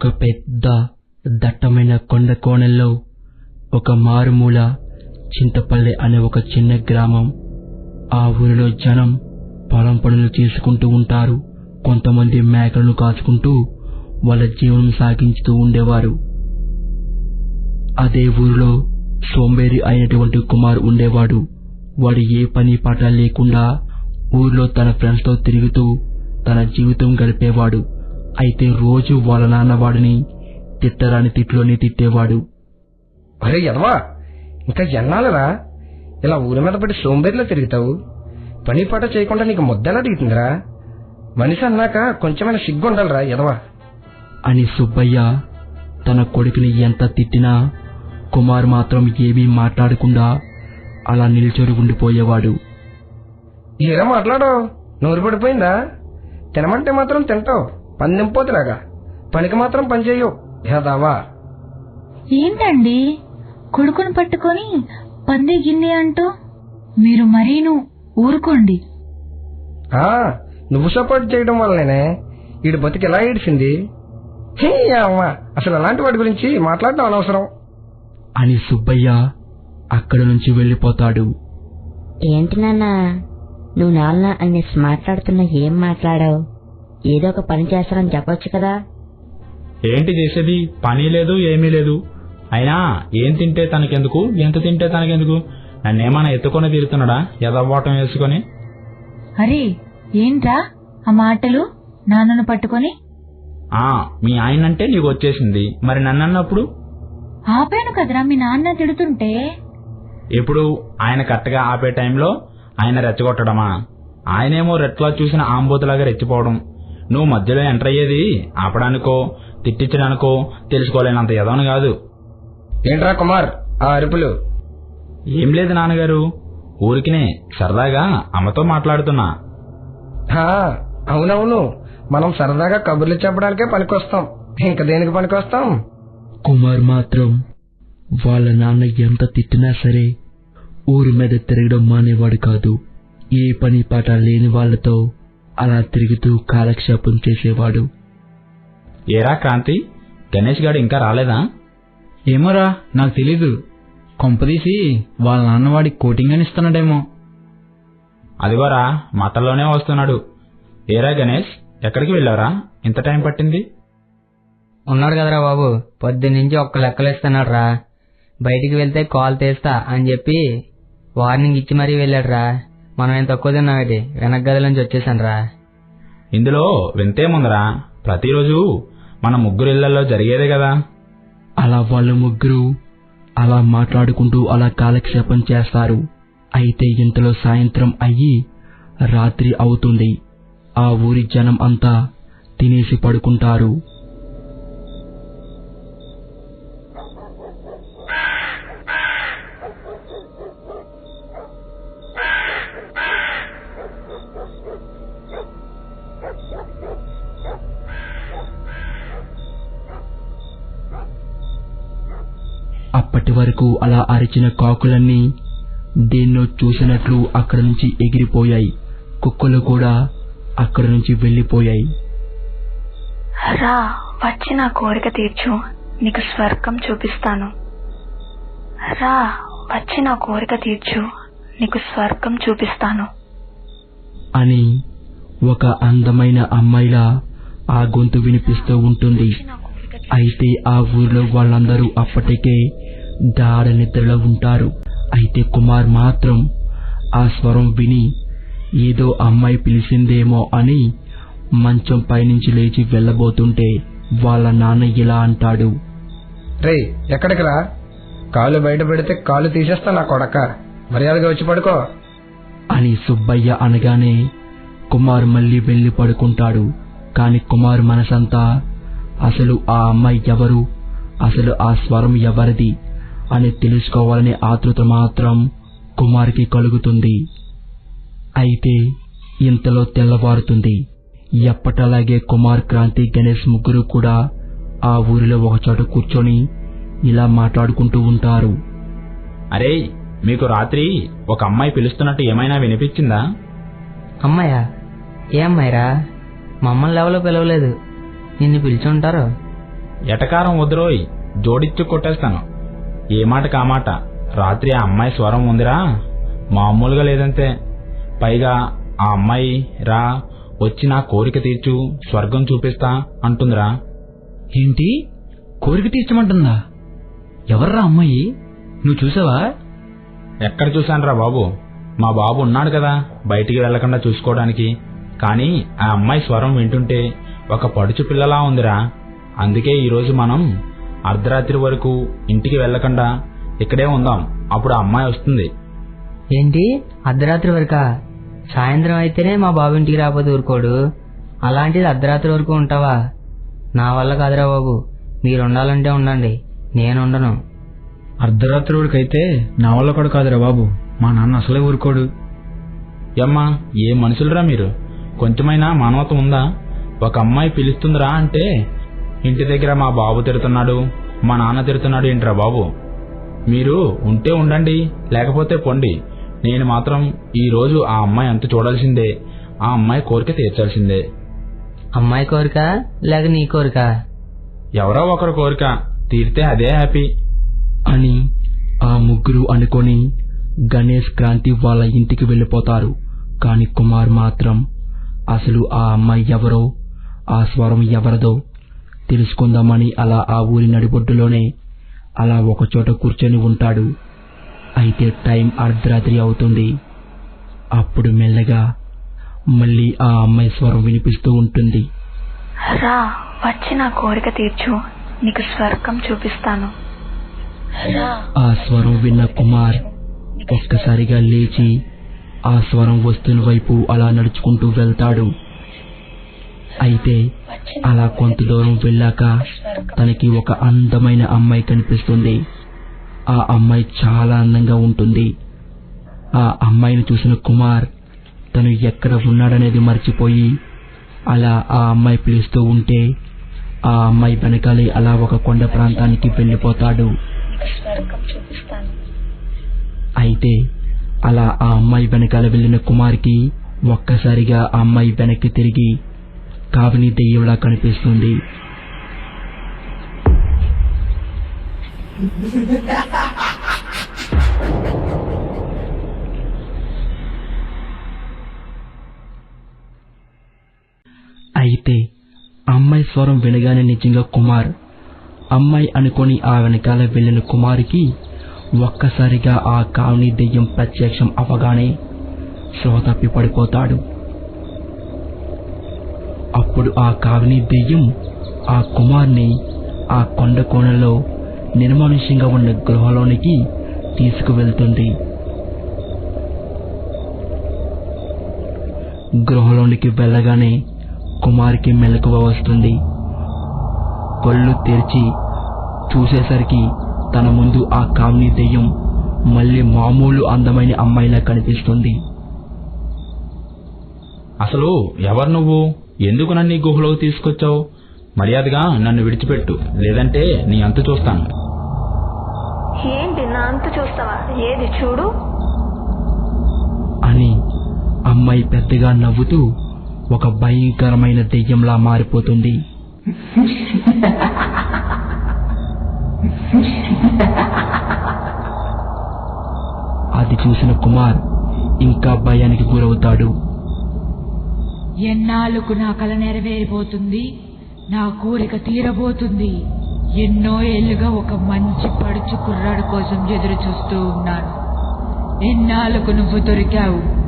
ఒక పెద్ద దట్టమైన కొండ కోణంలో ఒక మారుమూల చింతపల్లె అనే ఒక చిన్న గ్రామం. ఆ ఊరిలో జనం పొలం పనులు చేసుకుంటూ ఉంటారు. కొంతమంది మేకలను కాచుకుంటూ వాళ్ళ జీవనం సాగించుతూ ఉండేవారు. అదే ఊరిలో సోంబేరి అయినటువంటి కుమార్ ఉండేవాడు. వాడు ఏ పని పాట లేకుండా ఊర్లో తన ఫ్రెండ్స్తో తిరుగుతూ తన జీవితం గడిపేవాడు. అయితే రోజు వాళ్ళ నాన్న వాడిని తిట్టరాని తిట్లోనే తిట్టేవాడు. అరే ఎదవా ఇంకా ఎన్నాళ్ళరా? ఇలా ఊరి మీద పడి సోంబేరిలో తిరుగుతావు? పని పాట చేయకుండా నీకు ముద్దెలా దిగుతుందిరా మనిషి అన్నాక కొంచెమైనా సిగ్గు ఉండాలిరా ఎదవా అని సుబ్బయ్య తన కొడుకుని ఎంత తిట్టినా కుమార్ మాత్రం ఏమీ మాట్లాడకుండా అలా నిల్చొని ఉండిపోయేవాడు. ఏరా మాట్లాడో నోరు పడిపోయిందా? తినమంటే మాత్రం తింటావు. పందెంపోతులాగా పనికి మాత్రం పని చేయవు ఏదావా ఏంటండి? కొడుకుని పట్టుకొని పంది గిన్నె అంటూ మీరు మరీను ఊరుకోండి. ఆ, నువ్వు సపోర్ట్ చేయడం వల్లనే వీడి బతికి ఎలా ఏడిసింది హే అమ్మా అసలు అలాంటి వాడి గురించి మాట్లాడడం అనవసరం. అని సుబ్బయ్య అక్కడి నుంచి వెళ్ళిపోతాడు. ఏంటి నాన్న నువ్వు నాన్న అని మాట్లాడుతున్నా ఏం మాట్లాడావు? ఏదో ఒక పని చేస్తానని చెప్పొచ్చు కదా. ఏంటి చేసేది? పని లేదు ఏమీ లేదు. అయినా ఏం తింటే తనకెందుకు? ఎంత తింటే తనకెందుకు? నన్నేమన్నా ఎత్తుకొని తిరుగుతున్నాడా? ఎదవ్వాటం వేసుకొని. అరే ఏంట్రా ఆ మాటలు? నాన్నను పట్టుకొని? ఆ మీ ఆయనంటే నీకు వచ్చేసింది. మరి నన్ను అన్నప్పుడు ఆపాను కదరా మీ నాన్న తిడుతుంటే. ఇప్పుడు ఆయన కరెక్ట్గా ఆపే టైంలో ఆయన రెచ్చగొట్టడమా? ఆయనేమో రెట్లా చూసిన ఆంబోతులాగా రెచ్చిపోవడం. నువ్వు మధ్యలో ఎంటర్ అయ్యేది ఆపడానికో తిట్టించడానికో తెలుసుకోలేనంత ఎదవను కాదు. ఏంట్రా కుమార్? ఆ అరుపులు. ఏం లేదు నాన్నగారు. ఊరికినే సరదాగా అమ్మతో మాట్లాడుతున్నా. హా, అవునవును. మనం సరదాగా కబుర్లు చెప్పడానికే పనికొస్తాం. ఇంకా దేనికి పనికొస్తాం? కుమార్ మాత్రం వాళ్ళ నాన్న ఎంత తిట్టినా సరే ఊరి మీద తిరగడం మానేవాడు కాదు. ఏ పని పాట లేని వాళ్ళతో అలా తిరుగుతూ కాలక్షేపం చేసేవాడు. ఏరా క్రాంతి? గణేష్ గారు ఇంకా రాలేదా? ఏమోరా నాకు తెలీదు. కొంపదీసి వాళ్ళ నాన్నవాడికి కోటింగ్ అని ఇస్తున్నాడేమో. అదిగోరా మాటల్లోనే వస్తున్నాడు. ఏరా గణేష్ ఎక్కడికి వెళ్ళారా ఇంత టైం పట్టింది? ఉన్నాడు కదరా బాబు పొద్దున్నుంచి ఒక్క లెక్కలేస్తున్నాడు రా బయటికి వెళ్తే కాల్ తీస్తా అని చెప్పి వార్నింగ్ ఇచ్చి మరీ వెళ్ళాడు రా మనం ఏం తక్కువ తిన్నామేటి వెనక్ గది నుంచి వచ్చేసాను రా ఇందులో వింతేముందరా ప్రతిరోజు మన ముగ్గురు ఇళ్ళలో జరిగేదే కదా. అలా వాళ్ళు ముగ్గురు అలా మాట్లాడుకుంటూ అలా కాలక్షేపం చేస్తారు. అయితే ఇంతలో సాయంత్రం అయ్యి రాత్రి అవుతుంది. ఆ ఊరి జనం అంతా తినేసి పడుకుంటారు. వరకు అలా అరిచిన కాకులన్నీ దేన్నో చూసినట్లు అక్కడి నుంచి ఎగిరిపోయాయి. కుక్కలు కూడా అక్కడి నుంచి వెళ్ళిపోయాయి. రా వచ్చి నా కోరిక తీర్చు. నీకు స్వర్గం చూపిస్తాను. రా వచ్చి నా కోరిక తీర్చు. నీకు స్వర్గం చూపిస్తాను. అని ఒక అందమైన అమ్మాయిలా ఆ గొంతు వినిపిస్తూ ఉంటుంది. అయితే ఆ ఊరిలో వాళ్ళందరూ అప్పటికే గాఢ నిద్రలో ఉంటారు అయితే కుమార్ మాత్రం ఆ స్వరం విని ఏదో అమ్మాయి పిలిచిందేమో అని మంచం పైనుంచి లేచి వెళ్ళబోతుంటే వాళ్ళ నాన్న ఇలా అంటాడు. రే ఎక్కడికి రా కాలు బయట పెడితే కాలు తీసేస్తా నా కొడక. మర్యాదగా వచ్చి పడుకో. అని సుబ్బయ్య అనగానే కుమార్ మళ్ళీ వెళ్ళి పడుకుంటాడు. కాని కుమార్ మనసంతా అసలు ఆ అమ్మాయి ఎవరు? అసలు ఆ స్వరం ఎవరిది? అని తెలుసుకోవాలనే ఆతృత మాత్రం కుమార్కి కలుగుతుంది. అయితే ఇంతలో తెల్లవారుతుంది. ఎప్పటలాగే కుమార్ క్రాంతి గణేష్ ముగ్గురు కూడా ఆ ఊరిలో ఒకచోట కూర్చొని ఇలా మాట్లాడుకుంటూ ఉంటారు. అరే మీకు రాత్రి ఒక అమ్మాయి పిలుస్తున్నట్టు ఏమైనా వినిపించిందా? అమ్మాయా? ఏ అమ్మాయిరా? మమ్మల్ని ఎవరో పిలవలేదు? నిన్ను పిలిచి ఉంటారు ఎటకారం వదిరోయ్ జోడిచ్చి కొట్టేస్తాను. ఏ మాట కా మాట? రాత్రి ఆ అమ్మాయి స్వరం ఉందిరా? మామూలుగా లేదంతే. పైగా ఆ అమ్మాయి రా వచ్చి నా కోరిక తీర్చు స్వర్గం చూపిస్తా అంటుందిరా. ఏంటి? కోరిక తీర్చమంటుందా? ఎవర్రా అమ్మాయి? నువ్వు చూసావా? ఎక్కడ చూశానురా బాబు? మా బాబు ఉన్నాడు కదా బయటికి వెళ్ళకుండా చూసుకోవడానికి. కానీ ఆ అమ్మాయి స్వరం వింటుంటే ఒక పడుచు పిల్లలా ఉందిరా. అందుకే ఈరోజు మనం అర్ధరాత్రి వరకు ఇంటికి వెళ్ళకుండా ఇక్కడే ఉందాం. అప్పుడు ఆ అమ్మాయి వస్తుంది. ఏంటి? అర్ధరాత్రి వరకా? సాయంత్రం అయితేనే మా బాబు ఇంటికి రాకపోతే ఊరుకోడు. అలాంటిది అర్ధరాత్రి వరకు ఉంటావా? నా వల్ల కాదురా బాబు. మీరు ఉండాలంటే ఉండండి. నేను ఉండను అర్ధరాత్రి వరకైతే నా వల్ల కూడా కాదురా బాబు. మా నాన్న అసలే ఊరుకోడు. యమ్మా ఏ మనుషులరా మీరు? కొంచెమైనా మానవత్వం ఉందా? ఒక అమ్మాయి పిలుస్తుందిరా అంటే ఇంటి దగ్గర మా బాబు తిడుతున్నాడు మా నాన్న తిడుతున్నాడు ఏంట్రా బాబు? మీరు ఉంటే ఉండండి లేకపోతే పొండి. నేను మాత్రం ఈ రోజు ఆ అమ్మాయి అంత చూడాల్సిందే ఆ అమ్మాయి కోరిక తీర్చాల్సిందే. అమ్మాయి కోరిక లేక నీ కోరిక? ఎవరో ఒకరు కోరిక తీరితే అదే హ్యాపీ. అని ఆ ముగ్గురు అనుకొని గణేష్ క్రాంతి వాళ్ళ ఇంటికి వెళ్ళిపోతారు. కాని కుమార్ మాత్రం అసలు ఆ అమ్మాయి ఎవరో ఆ స్వరం ఎవరిదో తెలుసుకుందామని అలా ఆ ఊరి నడిబొడ్డులోనే అలా ఒకచోట కూర్చొని ఉంటాడు. అయితే టైం అర్ధరాత్రి అవుతుంది. అప్పుడు మెల్లగా మళ్ళీ ఆ అమ్మాయి స్వరం వినిపిస్తూ ఉంటుంది. రా వచ్చి నా కోరిక తీర్చు. నీకు స్వర్గం చూపిస్తాను. ఆ స్వరం విన్న కుమార్ ఒక్కసారిగా లేచి ఆ స్వరం వస్తున్న వైపు అలా నడుచుకుంటూ వెళ్తాడు. అయితే అలా కొంత దూరం వెళ్ళాక తనకి ఒక అందమైన అమ్మాయి కనిపిస్తుంది. ఆ అమ్మాయి చాలా అందంగా ఉంటుంది. ఆ అమ్మాయిని చూసిన కుమార్ తను ఎక్కడ ఉన్నాడనేది మర్చిపోయి అలా ఆ అమ్మాయి పిలుస్తూ ఉంటే ఆ అమ్మాయి వెనకాలే అలా ఒక కొండ ప్రాంతానికి వెళ్ళిపోతాడు. అయితే అలా ఆ అమ్మాయి వెనకాల వెళ్ళిన కుమార్కి ఒక్కసారిగా ఆ అమ్మాయి వెనక్కి తిరిగి కావిని దెయ్యంలా కనిపిస్తుంది. అయితే అమ్మాయి స్వరం వినగానే నిజంగా కుమార్ అమ్మాయి అనుకొని ఆ వెనకాల వెళ్ళిన కుమారికి ఒక్కసారిగా ఆ కావుని దెయ్యం ప్రత్యక్షం అవగానే శ్రోతప్పి తప్పి పడిపోతాడు. అప్పుడు ఆ కావిని దెయ్యం ఆ కుమార్ని ఆ కొండ కోణలో నిర్మానుష్యంగా ఉన్న గృహలోనికి తీసుకువెళ్తుంది. గృహలోనికి వెళ్ళగానే కుమార్కి మెలకువ వస్తుంది. కళ్ళు తెరిచి చూసేసరికి తన ముందు ఆ కామిని దెయ్యం మళ్ళీ మామూలు అందమైన అమ్మాయిలా కనిపిస్తుంది. అసలు ఎవరు నువ్వు? ఎందుకు నన్ను ఈ గుహలోకి తీసుకొచ్చావు? మర్యాదగా నన్ను విడిచిపెట్టు. లేదంటే నీ అంత చూస్తాను. ఏంటి నా అంత చూస్తావా? ఏది చూడు? అని అమ్మాయి పెద్దగా నవ్వుతూ ఒక భయంకరమైన దెయ్యంలా మారిపోతుంది. అది చూసిన కుమార్ ఇంకా భయానికి గురవుతాడు. ఎన్నాళ్ళకు నా కల నెరవేరిపోతుంది? నా కోరిక తీరబోతుంది. ఎన్నో ఏళ్ళుగా ఒక మంచి పడుచు కుర్రాడు కోసం ఎదురు చూస్తూ ఉన్నాను. ఎన్నాళ్ళకు నువ్వు దొరికావు?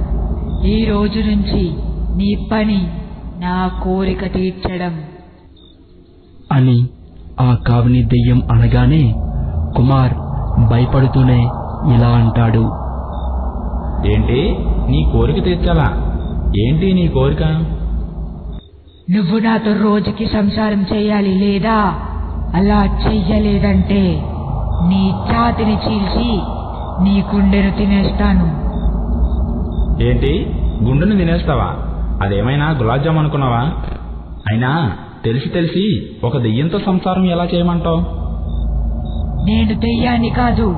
ఈ రోజు నుంచి నీ పని నా కోరిక తీర్చడం. అని ఆ కావిని దెయ్యం అనగానే కుమార్ భయపడుతూనే ఇలా అంటాడు. ఏంటి? నీ కోరిక తీర్చాలా? ఏంటి నీ కోరిక? నువ్వు నాతో రోజుకి సంసారం చేయాలి లేదా? అలా చెయ్యలేదంటే నీ ఛాతిని చీల్చి నీ గుండెను తినేస్తాను. ఏంటి? గుండెని తినేస్తావా? అదేమైనా గులాబ్ జామ్ అనుకున్నావా? అయినా తెలిసి తెలిసి ఒక దెయ్యంతో సంసారం ఎలా చేయమంటావు? నేను దెయ్యాన్ని కాదు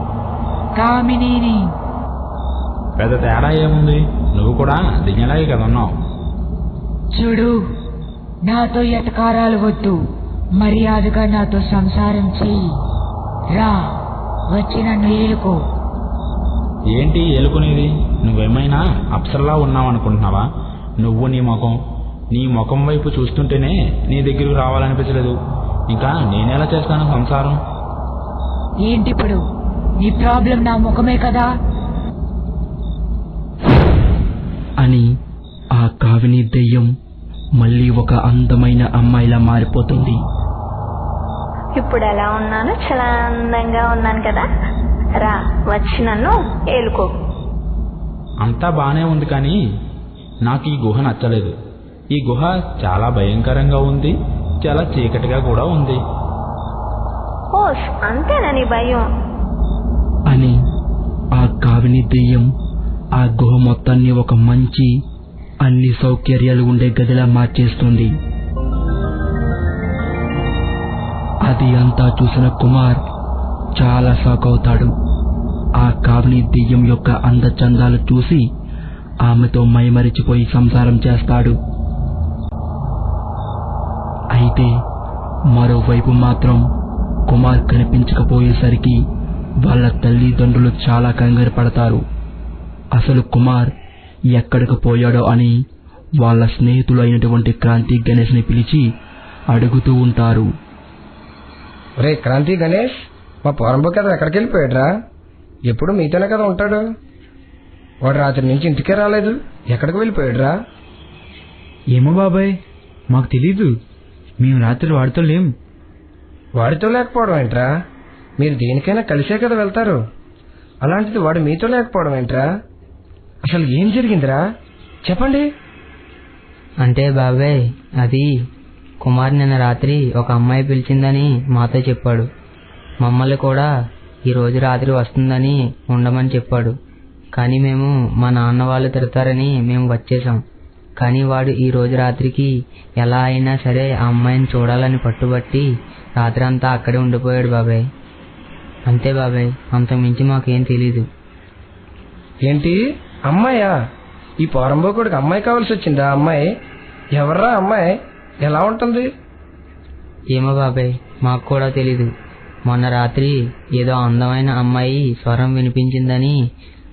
కామినీని. పెద్ద తేడా ఏముంది? నువ్వు కూడా దెయ్యంలాగే కదా ఉన్నావు చూడు నాతో ఎటకారాలు వద్దు. మర్యాదగా నాతో సంసారం చెయ్యి. రా వచ్చి నన్ను ఏలుకో. ఏంటి ఏలుకునేది? నువ్వేమైనా అప్సరలా ఉన్నావనుకుంటున్నావా? నువ్వు నీ ముఖం నీ ముఖం వైపు చూస్తుంటేనే నీ దగ్గరికి రావాలనిపించలేదు. ఇంకా నేనెలా చేస్తాను సంసారం? ఏంటిప్పుడు నీ ప్రాబ్లం నా ముఖమే కదా? అని ఆ కావిని దెయ్యం మళ్ళీ ఒక అందమైన అమ్మాయిలా మారిపోతుంది. ఇప్పుడు ఎలా ఉన్నాను చాలా అందంగా ఉన్నాను కదా. రా వచ్చి నన్ను ఏలుకో. అంతా బానే ఉంది కానీ నాకు ఈ గుహ నచ్చలేదు. ఈ గుహ చాలా భయంకరంగా ఉంది చాలా చీకటిగా కూడా ఉంది. అంతేనా నీ భయం? అని ఆ కావిని దెయ్యం ఆ గుహ మొత్తాన్ని ఒక మంచి అన్ని సౌకర్యాలు ఉండే గదిలా మార్చేస్తుంది. అది అంతా చూసిన కుమార్ చాలా షాక్ అవుతాడు. ఆ కావిని దెయ్యం యొక్క అందచందాలు చూసి ఆమెతో మైమరిచిపోయి సంసారం చేస్తాడు. అయితే మరోవైపు మాత్రం కుమార్ కనిపించకపోయేసరికి వాళ్ళ తల్లిదండ్రులు చాలా కంగారు పడతారు. అసలు కుమార్ ఎక్కడికి పోయాడో అని వాళ్ళ స్నేహితులు అయినటువంటి క్రాంతి గణేష్ని పిలిచి అడుగుతూ ఉంటారు. ఒరే క్రాంతి గణేష్ మా పొరంబో కదా ఎక్కడికి వెళ్ళిపోయాడురా? ఎప్పుడు మీతోనే కదా ఉంటాడు? వాడు రాత్రి నుంచి ఇంటికే రాలేదు. ఎక్కడికి వెళ్ళిపోయాడురా? ఏమో బాబాయ్ మాకు తెలీదు. మేము రాత్రి వాడితో లేం. వాడితో లేకపోవడం ఏంట్రా? మీరు దేనికైనా కలిసే కదా వెళ్తారు. అలాంటిది వాడు మీతో లేకపోవడం ఏంట్రా? అసలు ఏం జరిగిందిరా? చెప్పండి. అంటే బాబాయ్ అది కుమార్ నిన్న రాత్రి ఒక అమ్మాయి పిలిచిందని మాతో చెప్పాడు. మమ్మల్ని కూడా ఈ రోజు రాత్రి వస్తుందని ఉండమని చెప్పాడు. కానీ మేము మా నాన్న వాళ్ళు తిడతారని మేము వచ్చేసాం కానీ వాడు ఈ రోజు రాత్రికి ఎలా అయినా సరే ఆ అమ్మాయిని చూడాలని పట్టుబట్టి రాత్రి అంతా అక్కడే ఉండిపోయాడు బాబాయ్. అంతే బాబాయ్ అంతకు మించి మాకేం తెలీదు. ఏంటి? అమ్మాయా? ఈ పోరంబో కొడుకు అమ్మాయి కావాల్సి వచ్చిందా? అమ్మాయి ఎవర్రా అమ్మాయి? ఎలా ఉంటుంది? ఏమో బాబాయ్ మాకు కూడా తెలీదు. మొన్న రాత్రి ఏదో అందమైన అమ్మాయి స్వరం వినిపించిందని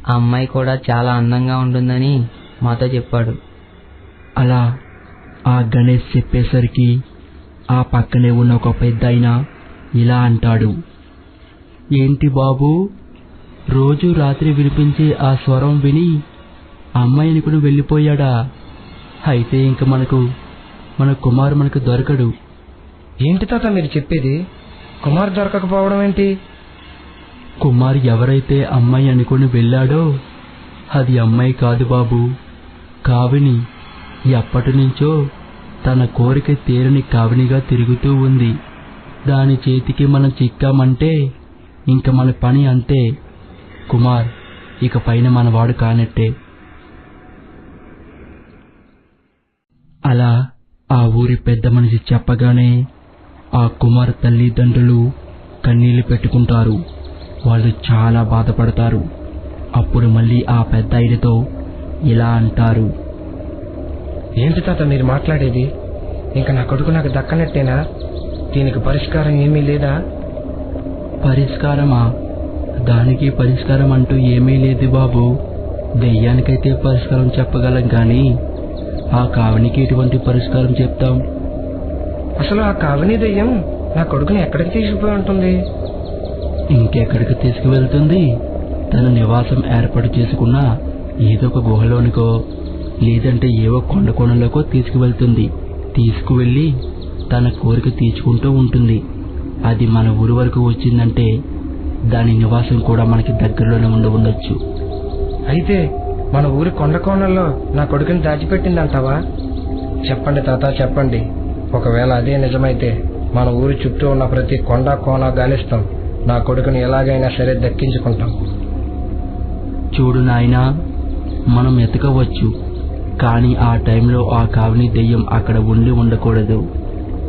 ఆ అమ్మాయి కూడా చాలా అందంగా ఉంటుందని మాతో చెప్పాడు. అలా ఆ గణేష్ చెప్పేసరికి ఆ పక్కనే ఉన్న ఒక పెద్ద ఇలా అంటాడు. ఏంటి బాబు రోజు రాత్రి వినిపించే ఆ స్వరం విని అమ్మాయి అనుకుని వెళ్ళిపోయాడా? అయితే ఇంక మనకు మన కుమార్ మనకు దొరకడు. ఏంటి తాత మీరు చెప్పేది? కుమార్ దొరకకపోవడం ఏంటి? కుమార్ ఎవరైతే అమ్మాయి అనుకుని వెళ్ళాడో అది అమ్మాయి కాదు బాబు. కావిని ఎప్పటి నుంచో తన కోరిక తీరని కావినిగా తిరుగుతూ ఉంది. దాని చేతికి మనం చిక్కామంటే ఇంక మన పని అంతే. కుమార్ ఇక పైన మనవాడు కానట్టే. అలా ఆ ఊరి పెద్ద మనిషి చెప్పగానే ఆ కుమార్ తల్లిదండ్రులు కన్నీళ్ళు పెట్టుకుంటారు. వాళ్ళు చాలా బాధపడతారు. అప్పుడు మళ్ళీ ఆ పెద్ద ఆయనతో ఇలా అంటారు. ఏంటి తాత మీరు మాట్లాడేది? ఇంకా నా కొడుకు నాకు దక్కనట్టేనా? దీనికి పరిష్కారం ఏమీ లేదా? పరిష్కారమా? దానికి పరిష్కారం అంటూ ఏమీ లేదు బాబు. దెయ్యానికైతే పరిష్కారం చెప్పగలం కానీ ఆ కావనికి ఎటువంటి పరిష్కారం చెప్తాం? అసలు ఆ కావని దయ్యం నా కొడుకుని ఎక్కడికి తీసుకుపోయి ఉంటుంది? ఇంకెక్కడికి తీసుకువెళ్తుంది? తన నివాసం ఏర్పాటు చేసుకున్న ఏదో ఒక గుహలోనికో లేదంటే ఏవో కొండ కోణంలోకో తీసుకువెళ్తుంది. తీసుకువెళ్ళి తన కోరిక తీర్చుకుంటూ ఉంటుంది. అది మన ఊరి వరకు వచ్చిందంటే దాని నివాసం కూడా మనకి దగ్గరలోనే ఉండి ఉండొచ్చు. అయితే మన ఊరి కొండ కోణంలో నా కొడుకుని దాచిపెట్టిందంటావా? చెప్పండి తాత చెప్పండి. ఒకవేళ అదే నిజమైతే మన ఊరి చుట్టూ ఉన్న ప్రతి కొండ కోన గాలిస్తాం నా కొడుకుని ఎలాగైనా సరే దక్కించుకుంటాం. చూడు నాయనా మనం ఎతకవచ్చు కానీ ఆ టైంలో ఆ కావిని దెయ్యం అక్కడ ఉండి ఉండకూడదు.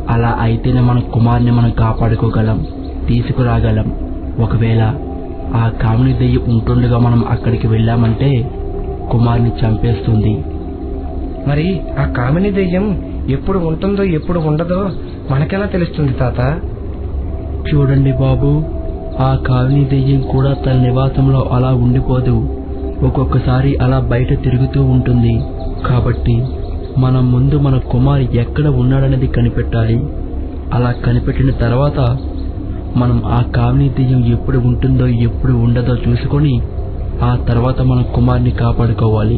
అలా అయితేనే మన కుమార్ని మనం కాపాడుకోగలం తీసుకురాగలం. ఒకవేళ ఆ కామిని దెయ్యం ఉంటుండగా మనం అక్కడికి వెళ్ళామంటే కుమార్ని చంపేస్తుంది. మరి ఆ కామిని దెయ్యం ఎప్పుడు ఉంటుందో ఎప్పుడు ఉండదో మనకెలా తెలుస్తుంది తాత? చూడండి బాబు ఆ కావిని దెయ్యం కూడా తన నివాసంలో అలా ఉండిపోదు. ఒక్కొక్కసారి అలా బయట తిరుగుతూ ఉంటుంది. కాబట్టి మనం ముందు మన కుమార్ ఎక్కడ ఉన్నాడనేది కనిపెట్టాలి. అలా కనిపెట్టిన తర్వాత మనం ఆ కావిని దెయ్యం ఎప్పుడు ఉంటుందో ఎప్పుడు ఉండదో చూసుకొని ఆ తర్వాత మన కుమార్ని కాపాడుకోవాలి.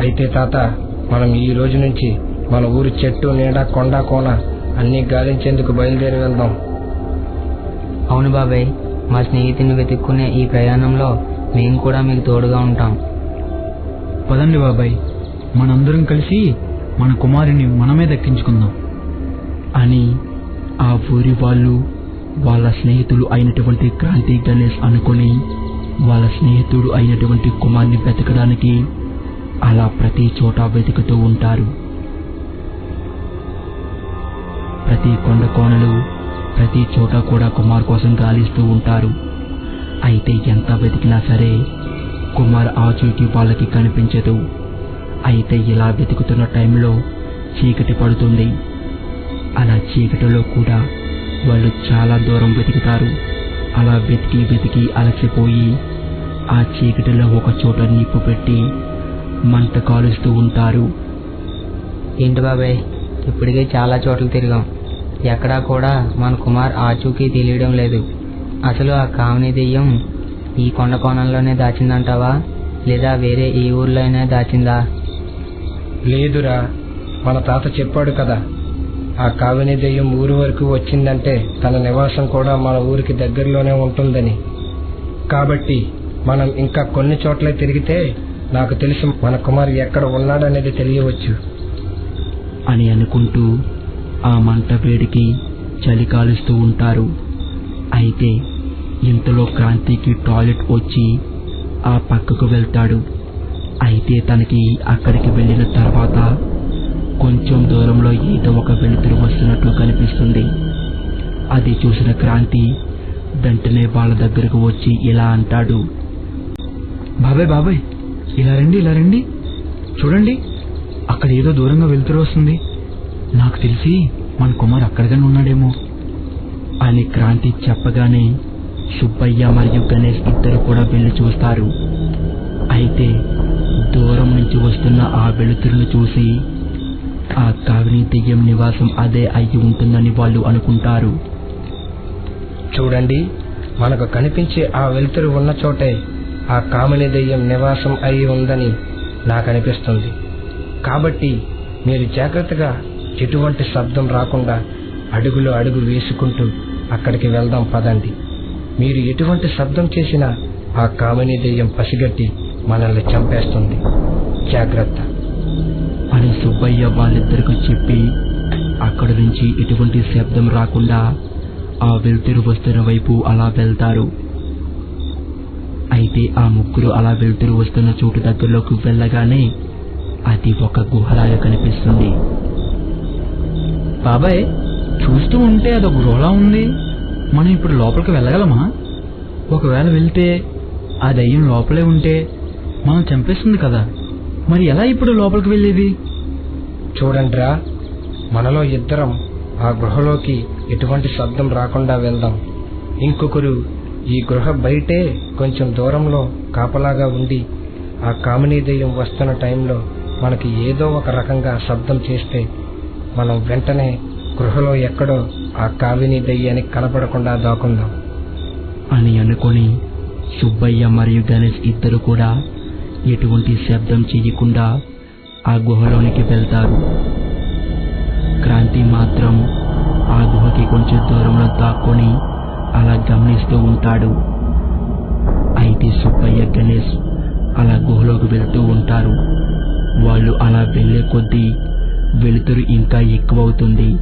అయితే తాత మనం ఈ రోజు నుంచి మన ఊరి చెట్టు నీడ కొండ కోన అన్ని గాలించేందుకు బయలుదేరి వెళ్దాం అవును బాబాయ్ మా స్నేహితుని వెతుక్కునే ఈ ప్రయాణంలో మేము కూడా మీకు తోడుగా ఉంటాం. పదండి బాబాయ్ మనందరం కలిసి మన కుమారుని మనమే దక్కించుకుందాం. అని ఆ ఊరి వాళ్ళు వాళ్ళ స్నేహితులు అయినటువంటి క్రాంతి గణేష్ అనుకుని వాళ్ళ స్నేహితుడు అయినటువంటి కుమార్ని వెతకడానికి అలా ప్రతి చోట వెతుకుతూ ఉంటారు. ప్రతి కొండ కోణలు ప్రతి చోట కూడా కుమార్ కోసం గాలిస్తూ ఉంటారు. అయితే ఎంత వెతికినా సరే కుమార్ ఆచూకీ వాళ్ళకి కనిపించదు. అయితే ఇలా వెతుకుతున్న టైంలో చీకటి పడుతుంది. అలా చీకటిలో కూడా వాళ్ళు చాలా దూరం వెతుకుతారు. అలా వెతికి వెతికి అలసిపోయి ఆ చీకటిలో ఒక చోట నిప్పు పెట్టి మంట కాలుస్తూ ఉంటారు. ఏంటి బాబాయ్ ఇప్పటికే చాలా చోట్ల తిరిగాం. ఎక్కడా కూడా మన కుమార్ ఆచూకీ తెలియడం లేదు. అసలు ఆ కామిని దెయ్యం ఈ కొండ కోణంలోనే దాచిందంటావా? లేదా వేరే ఏ ఊర్లో అయినా దాచిందా? లేదురా మన తాత చెప్పాడు కదా ఆ కావిని దెయ్యం ఊరు వరకు వచ్చిందంటే తన నివాసం కూడా మన ఊరికి దగ్గరలోనే ఉంటుందని. కాబట్టి మనం ఇంకా కొన్ని చోట్ల తిరిగితే నాకు తెలుసు మన కుమారి ఎక్కడ ఉన్నాడనేది తెలియవచ్చు. అని అనుకుంటూ ఆ మంట వేడికి చలి కాలుస్తూ ఉంటారు. అయితే ఇంతలో క్రాంతికి టాయిలెట్ వచ్చి ఆ పక్కకు వెళ్తాడు. అయితే తనకి అక్కడికి వెళ్ళిన తర్వాత కొంచెం దూరంలో ఏదో ఒక వెలుతురు వస్తున్నట్లు కనిపిస్తుంది. అది చూసిన క్రాంతి వెంటనే వాళ్ళ దగ్గరకు వచ్చి ఇలా అంటాడు. బాబాయ్ బాబాయ్ ఇలా రండి ఇలా రండి. చూడండి అక్కడ ఏదో దూరంగా వెళ్తురు వస్తుంది. నాకు తెలిసి మన కుమార్ అక్కడగానే ఉన్నాడేమో అని క్రాంతి చెప్పగానే సుబ్బయ్య మరియు గణేష్ ఇద్దరు కూడా వెళ్ళి చూస్తారు. అయితే దూరం నుంచి వస్తున్న ఆ వెలుతురును చూసి ఆ కావిని దెయ్యం నివాసం అదే అయి ఉంటుందని వాళ్ళు అనుకుంటారు. చూడండి మనకు కనిపించే ఆ వెలుతురు ఉన్న చోటే ఆ కామిని దెయ్యం నివాసం అయి ఉందని నాకు అనిపిస్తుంది. కాబట్టి మీరు జాగ్రత్తగా ఎటువంటి శబ్దం రాకుండా అడుగులో అడుగు వేసుకుంటూ అక్కడికి వెళ్దాం పదండి. మీరు ఎటువంటి శబ్దం చేసినా ఆ కామిని దెయ్యం పసిగట్టి మనల్ని చంపేస్తుంది. జాగ్రత్త. అని సుబ్బయ్య వాళ్ళిద్దరికి చెప్పి అక్కడి నుంచి ఎటువంటి శబ్దం రాకుండా ఆ వెలుతురు వస్తున్న వైపు అలా వెళ్తారు. అయితే ఆ ముగ్గురు అలా వెలుతురు వస్తున్న చోటు దగ్గరలోకి వెళ్ళగానే అది ఒక గుహలాగా కనిపిస్తుంది. బాబాయ్ చూస్తూ ఉంటే అదొక గృహలా ఉంది. మనం ఇప్పుడు లోపలికి వెళ్ళగలమా? ఒకవేళ వెళ్తే ఆ దయ్యం లోపలే ఉంటే మనం చంపేస్తుంది కదా. మరి ఎలా ఇప్పుడు లోపలికి వెళ్ళేది? చూడండిరా మనలో ఇద్దరం ఆ గృహలోకి ఎటువంటి శబ్దం రాకుండా వెళ్దాం. ఇంకొకరు ఈ గృహ బయటే కొంచెం దూరంలో కాపలాగా ఉండి ఆ కామినీ దెయ్యం వస్తున్న టైంలో మనకి ఏదో ఒక రకంగా శబ్దం చేస్తే మనం వెంటనే గృహలో ఎక్కడో ఆ కామినీ దెయ్యానికి కనపడకుండా దాకుందాం అని అనుకొని సుబ్బయ్య మరియు గణేష్ ఇద్దరు కూడా ఎటువంటి శబ్దం చెయ్యకుండా ఆ గుహలోనికి వెళ్తారు. క్రాంతి మాత్రం ఆ గుహకి కొంచెం దూరంలో దాక్కొని అలా గమనిస్తూ ఉంటాడు. అయితే సుబ్బయ్య గణేష్ అలా గుహలోకి వెళ్తూ ఉంటారు. వాళ్ళు అలా వెళ్ళే కొద్దీ వెలుతురు ఇంకా ఎక్కువవుతుంది.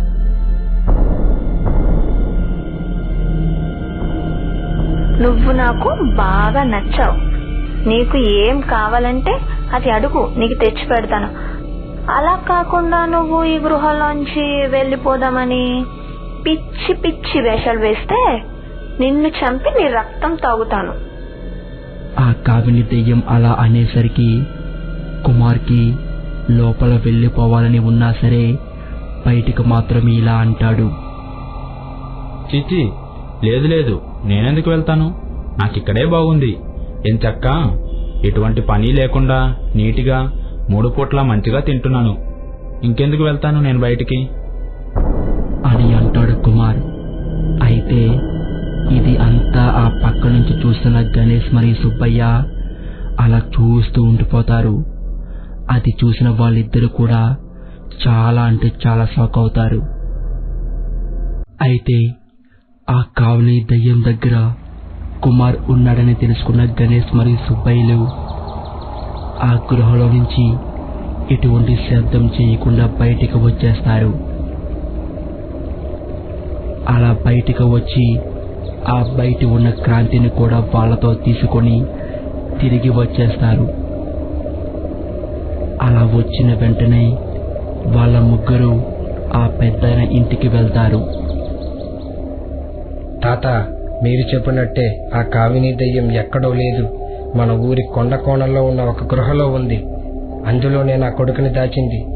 నువ్వు నాకు బాగా నచ్చావు. నీకు ఏం కావాలంటే అది అడుగు నీకు తెచ్చి పెడతాను. అలా కాకుండా నువ్వు ఈ గృహలోంచి వెళ్ళిపోదామని పిచ్చి పిచ్చి వేషాలు వేస్తే నిన్ను చంపి నీ రక్తం తాగుతాను. ఆ కావిని దెయ్యం అలా అనేసరికి కుమార్కి లోపల వెళ్ళిపోవాలని ఉన్నా సరే బయటికి మాత్రం ఇలా అంటాడు. చిచ్చి లేదు లేదు నేనెందుకు వెళ్తాను? నాకిక్కడే బాగుంది. ఎంచక్క ఎటువంటి పని లేకుండా నీటిగా మూడు పూట్ల మంచిగా తింటున్నాను. ఇంకెందుకు వెళ్తాను నేను బయటికి? అని అంటాడు కుమార్. అయితే ఇది అంతా ఆ పక్క నుంచి చూస్తున్న గణేష్ మరియు సుబ్బయ్య అలా చూస్తూ ఉండిపోతారు. అది చూసిన వాళ్ళిద్దరూ కూడా చాలా అంటే చాలా షాక్ అవుతారు. అయితే ఆ కావలి దయ్యం దగ్గర కుమార్ ఉన్నాడని తెలుసుకున్న గణేష్ మరియు సుబ్బయ్యలు ఆ గృహలో నుంచి ఎటువంటి శబ్దం చేయకుండా బయటికి వచ్చేస్తారు. అలా బయటికి వచ్చి ఆ బయట ఉన్న క్రాంతిని కూడా వాళ్ళతో తీసుకొని తిరిగి వచ్చేస్తారు. అలా వచ్చిన వెంటనే వాళ్ళ ముగ్గురు ఆ పెద్దయిన ఇంటికి వెళ్తారు. తాత మీరు చెప్పినట్టే ఆ కావిని దయ్యం ఎక్కడో లేదు. మన ఊరి కొండ కోణంలో ఉన్న ఒక గృహలో ఉంది. అందులోనే నా కొడుకుని దాచింది.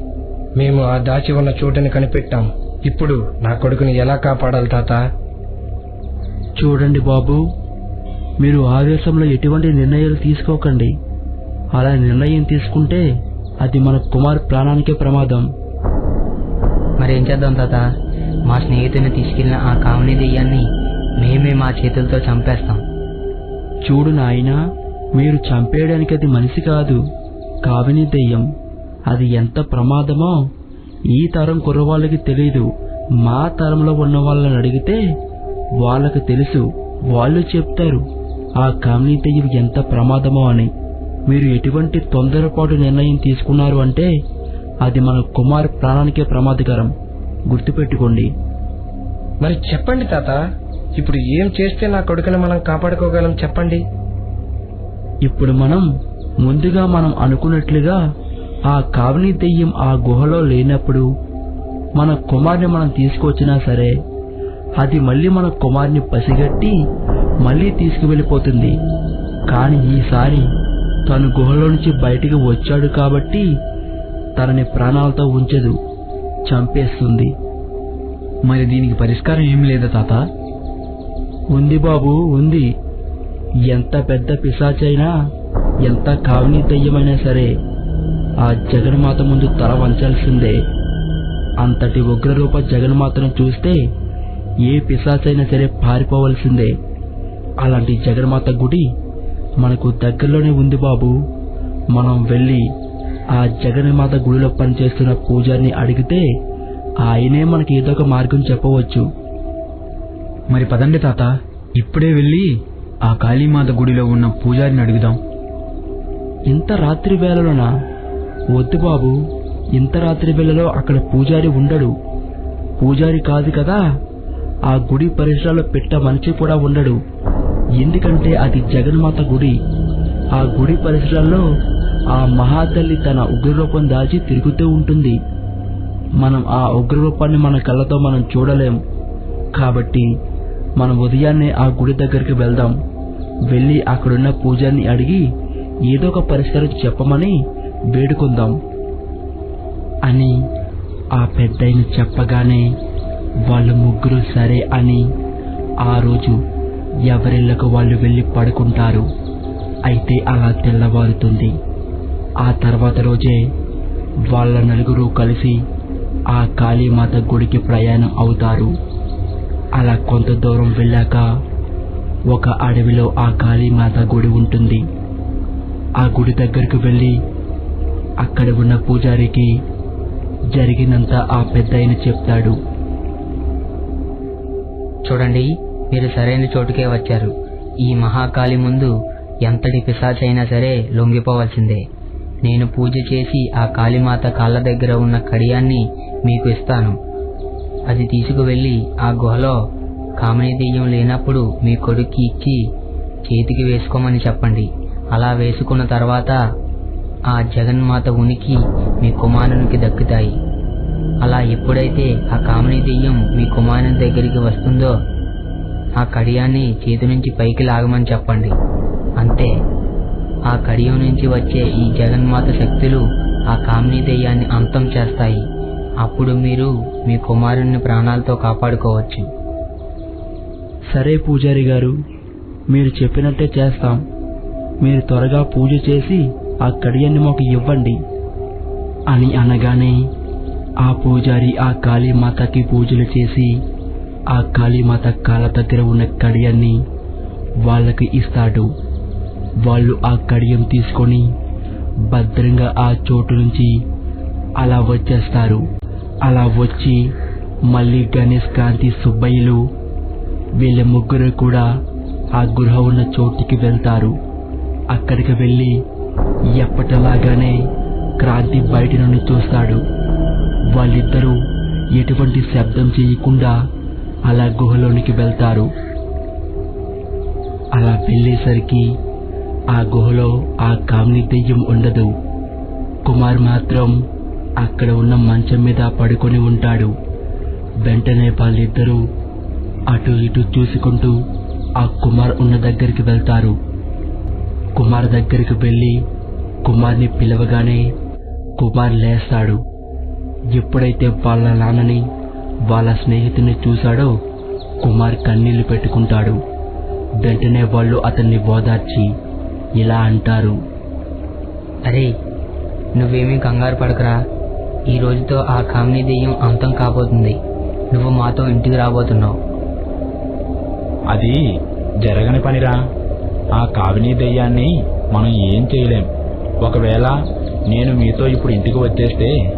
మేము ఆ దాచి ఉన్న చోటుని కనిపెట్టాం. ఇప్పుడు నా కొడుకుని ఎలా కాపాడాలి తాత? చూడండి బాబు మీరు ఆవేశంలో ఎటువంటి నిర్ణయాలు తీసుకోకండి. అలా నిర్ణయం తీసుకుంటే అది మన కుమార్ ప్రాణానికే ప్రమాదం. మరి ఏం చేద్దాం తాత? మా స్నేహితుని తీసుకెళ్ళిన ఆ కామిని దెయ్యాన్ని మేమే మా చేతులతో చంపేస్తాం. చూడు నాయనా మీరు చంపేయడానికి అది మనిషి కాదు కావిని దెయ్యం. అది ఎంత ప్రమాదమో ఈ తరం కుర్రవాళ్ళకి తెలీదు. మా తరంలో ఉన్న వాళ్ళని అడిగితే వాళ్ళకి తెలుసు వాళ్ళు చెప్తారు. ఆ కామిని దెయ్యం ఎంత ప్రమాదమో అని. మీరు ఎటువంటి తొందరపాటు నిర్ణయం తీసుకున్నారు అంటే అది మన కుమార్ ప్రాణానికే ప్రమాదకరం. గుర్తుపెట్టుకోండి. మరి చెప్పండి తాత. ఇప్పుడు ఏం చేస్తే నా కొడుకుని మనం కాపాడుకోగలం చెప్పండి? ఇప్పుడు మనం ముందుగా మనం అనుకున్నట్లుగా ఆ కావని దెయ్యం ఆ గుహలో లేనప్పుడు మన కుమార్ని మనం తీసుకొచ్చినా సరే అది మళ్ళీ మన కుమార్ని పసిగట్టి మళ్ళీ తీసుకువెళ్ళిపోతుంది. కానీ ఈసారి తను గుహలో నుంచి బయటికి వచ్చాడు కాబట్టి తనని ప్రాణాలతో ఉంచదు చంపేస్తుంది. మరి దీనికి పరిష్కారం ఏం లేదా తాత. ఉంది బాబు ఉంది. ఎంత పెద్ద పిశాచైనా ఎంత కావిని దయ్యమైనా సరే ఆ జగన్మాత ముందు తల వంచాల్సిందే. అంతటి ఉగ్రరూప జగన్మాతను చూస్తే ఏ పిశాచైనా సరే పారిపోవలసిందే. అలాంటి జగన్మాత గుడి మనకు దగ్గరలోనే ఉంది బాబు. మనం వెళ్ళి ఆ జగన్మాత గుడిలో పనిచేస్తున్న పూజారిని అడిగితే ఆయనే మనకి ఏదో ఒక మార్గం చెప్పవచ్చు. మరి పదండి తాత. ఇప్పుడే వెళ్ళి ఆ కాళీమాత గుడిలో ఉన్న పూజారిని అడుగుదాం. ఇంత రాత్రి వేళలోనా? వద్దు బాబు ఇంత రాత్రి వేళలో అక్కడ పూజారి ఉండడు. పూజారి కాదు కదా ఆ గుడి పరిసరాల్లో పెట్ట మనిషి కూడా ఉండడు. ఎందుకంటే అది జగన్మాత గుడి. ఆ గుడి పరిసరాల్లో ఆ మహాతల్లి తన ఉగ్రరూపం దాచి తిరుగుతూ ఉంటుంది. మనం ఆ ఉగ్రరూపాన్ని మన కళ్ళతో మనం చూడలేం. కాబట్టి మనం ఉదయాన్నే ఆ గుడి దగ్గరికి వెళ్దాం. వెళ్ళి అక్కడున్న పూజారిని అడిగి ఏదో ఒక పరిష్కారం చెప్పమని వేడుకుందాం. అని ఆ పెద్దయిన చెప్పగానే వాళ్ళు ముగ్గురు సరే అని ఆ రోజు ఎవరిళ్ళకు వాళ్ళు వెళ్ళి పడుకుంటారు. అయితే అలా తెల్లవారుతుంది. ఆ తర్వాత రోజే వాళ్ళ నలుగురు కలిసి ఆ కాళీమాత గుడికి ప్రయాణం అవుతారు. అలా కొంత దూరం వెళ్ళాక ఒక అడవిలో ఆ కాళీమాత గుడి ఉంటుంది. ఆ గుడి దగ్గరకు వెళ్ళి అక్కడ ఉన్న పూజారికి జరిగినంత ఆ పెద్దయిన చెప్తాడు. చూడండి మీరు సరైన చోటుకే వచ్చారు. ఈ మహాకాళి ముందు ఎంతటి పిశాచైనా సరే లొంగిపోవాల్సిందే. నేను పూజ చేసి ఆ కాళీమాత కాళ్ళ దగ్గర ఉన్న కడియాన్ని మీకు ఇస్తాను. అది తీసుకువెళ్ళి ఆ గుహలో కామినీ దెయ్యం లేనప్పుడు మీ కొడుక్కి ఇచ్చి చేతికి వేసుకోమని చెప్పండి. అలా వేసుకున్న తర్వాత ఆ జగన్మాత ఉనికి మీ కుమారునికి దక్కుతాయి. అలా ఎప్పుడైతే ఆ కామినీ దెయ్యం మీ కుమారుని దగ్గరికి వస్తుందో ఆ కడియాన్ని చేతి నుంచి పైకి లాగమని చెప్పండి. అంతే. ఆ కడియం నుంచి వచ్చే ఈ జగన్మాత శక్తులు ఆ కామినీ దెయ్యాన్ని అంతం చేస్తాయి. అప్పుడు మీరు మీ కుమారుణ్ణి ప్రాణాలతో కాపాడుకోవచ్చు. సరే పూజారి గారు మీరు చెప్పినట్టే చేస్తాం. మీరు త్వరగా పూజ చేసి ఆ కడియాన్ని మాకు ఇవ్వండి. అని అనగానే ఆ పూజారి ఆ కాళీమాతకి పూజలు చేసి ఆ కాళీమాత కాళ్ళ దగ్గర ఉన్న కడియాన్ని వాళ్ళకి ఇస్తాడు. వాళ్ళు ఆ కడియం తీసుకొని భద్రంగా ఆ చోటు నుంచి అలా వచ్చేస్తారు. అలా వచ్చి మళ్ళీ గణేష్ కాంతి సుబ్బయ్యలు వీళ్ళ ముగ్గురు కూడా ఆ గృహ ఉన్న చోటికి వెళ్తారు. అక్కడికి వెళ్ళి ఎప్పటిలాగానే క్రాంతి బయట నుండి చూస్తాడు. వాళ్ళిద్దరూ ఎటువంటి శబ్దం చేయకుండా అలా గుహలోనికి వెళ్తారు. అలా వెళ్ళేసరికి ఆ గుహలో ఆ కామిని దెయ్యం ఉండదు. కుమార్ మాత్రం అక్కడ ఉన్న మంచం మీద పడుకొని ఉంటాడు. వెంటనే వాళ్ళిద్దరూ అటు ఇటు చూసుకుంటూ ఆ కుమార్ ఉన్న దగ్గరికి వెళ్తారు. కుమార్ దగ్గరికి వెళ్ళి కుమార్ని పిలవగానే కుమార్ లేస్తాడు. ఎప్పుడైతే వాళ్ళ నాన్నని వాళ్ళ స్నేహితుని చూశాడో కుమార్ కన్నీళ్ళు పెట్టుకుంటాడు. వెంటనే వాళ్ళు అతన్ని ఓదార్చి ఇలా అంటారు. అరే నువ్వేమీ కంగారు పడకరా. ఈ రోజుతో ఆ కామినీ దెయ్యం అంతం కాబోతుంది. నువ్వు మాతో ఇంటికి రాబోతున్నావు. అది జరగని పనిరా. ఆ కావినీ దెయ్యాన్ని మనం ఏం చేయలేం. ఒకవేళ నేను మీతో ఇప్పుడు ఇంటికి వచ్చేస్తే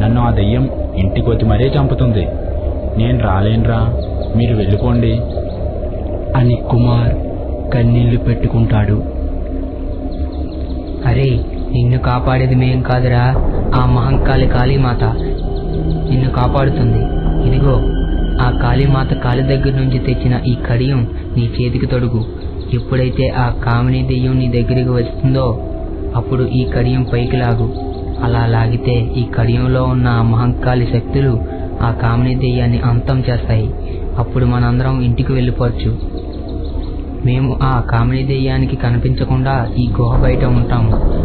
నన్ను ఆ దెయ్యం ఇంటికి వచ్చి మరీ చంపుతుంది. నేను రాలేనురా. మీరు వెళ్ళిపోండి. అని కుమార్ కన్నీళ్ళు పెట్టుకుంటాడు. అరే నిన్ను కాపాడేది మేం కాదురా ఆ మహంకాళి కాళీమాత. నిన్ను కాపాడుతుంది. ఇదిగో ఆ కాళీమాత కాలి దగ్గర నుంచి తెచ్చిన ఈ కడియం నీ చేతికి తొడుగు. ఎప్పుడైతే ఆ కామిని దెయ్యం నీ దగ్గరికి వస్తుందో అప్పుడు ఈ కడియం పైకి లాగు. అలా లాగితే ఈ కడియంలో ఉన్న ఆ మహంకాళి శక్తులు ఆ కామిని దెయ్యాన్ని అంతం చేస్తాయి. అప్పుడు మనందరం ఇంటికి వెళ్ళిపోవచ్చు. మేము ఆ కామిని దెయ్యానికి కనిపించకుండా ఈ గుహ బయట ఉంటాము.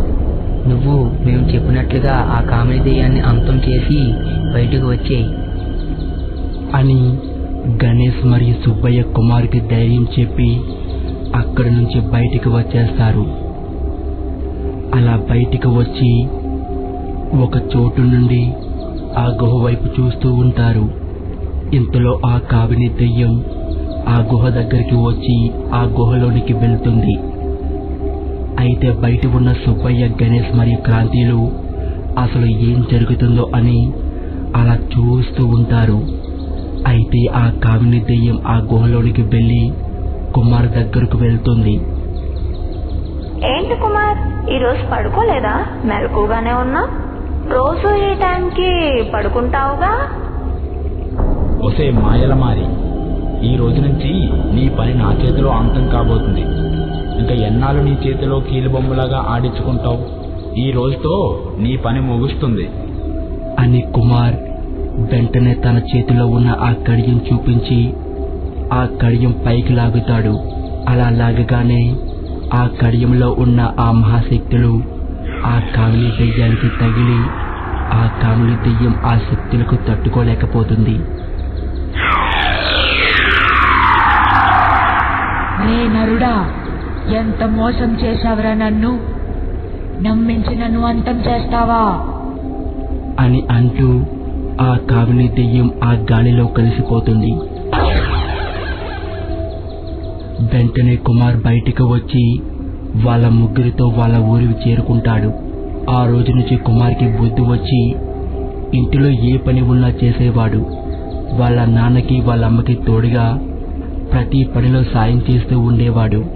నువ్వు మేము చెప్పినట్లుగా ఆ కామిని అంతం చేసి బయటకు వచ్చేయి. అని గణేష్ మరియు సుబ్బయ్య కుమార్కి ధైర్యం చెప్పి అక్కడి నుంచి బయటికి వచ్చేస్తారు. అలా బయటికి వచ్చి ఒక చోటు నుండి ఆ గుహ వైపు చూస్తూ ఉంటారు. ఇంతలో ఆ కావిని దెయ్యం ఆ గుహ దగ్గరికి వచ్చి ఆ గుహలోనికి వెళ్తుంది. అయితే బయట ఉన్న సుబ్బయ్య గణేష్ మరియు క్రాంతిలు అసలు ఏం జరుగుతుందో అని అలా చూస్తూ ఉంటారు. అయితే ఆ కామిని దెయ్యం ఆ గుహలోనికి వెళ్ళి కుమార్ దగ్గరకు వెళ్తుంది. ఏంటి కుమార్? ఈ రోజు పడుకోలేదా? మెలకుగానే ఉన్నా. రోజు ఈ టైంకి పడుకుంటావుగా? ఒసే మాయల మారి ఈ రోజు నుంచి నీ పని నా చేతిలో అంతం కాబోతుంది. ఇంకా ఎన్నాళ్ళు నీ చేతిలో కీలుబొమ్మలాగా ఆడించుకుంటావు? ఈ రోజుతో నీ పని ముగుస్తుంది. అని కుమార్ వెంటనే తన చేతిలో ఉన్న ఆ కడియం చూపించి ఆ కడియం పైకి లాగుతాడు. అలా లాగగానే ఆ కడియంలో ఉన్న ఆ మహాశక్తులు ఆ కామిని దెయ్యానికి తగిలి ఆ కామిని దెయ్యం ఆ శక్తులకు తట్టుకోలేకపోతుంది. నరుడా ఎంత మోసం చేశావురా నన్ను? నమ్మించి నన్ను అంతం చేస్తావా? అని అంటూ ఆ కామిని దెయ్యం ఆ గాలిలో కలిసిపోతుంది. వెంటనే కుమార్ బయటికి వచ్చి వాళ్ళ ముగ్గురితో వాళ్ళ ఊరికి చేరుకుంటాడు. ఆ రోజు నుంచి కుమార్కి బుద్ధి వచ్చి ఇంటిలో ఏ పని ఉన్నా చేసేవాడు. వాళ్ళ నాన్నకి వాళ్ళ అమ్మకి తోడుగా ప్రతి పనిలో సాయం చేస్తూ ఉండేవాడు.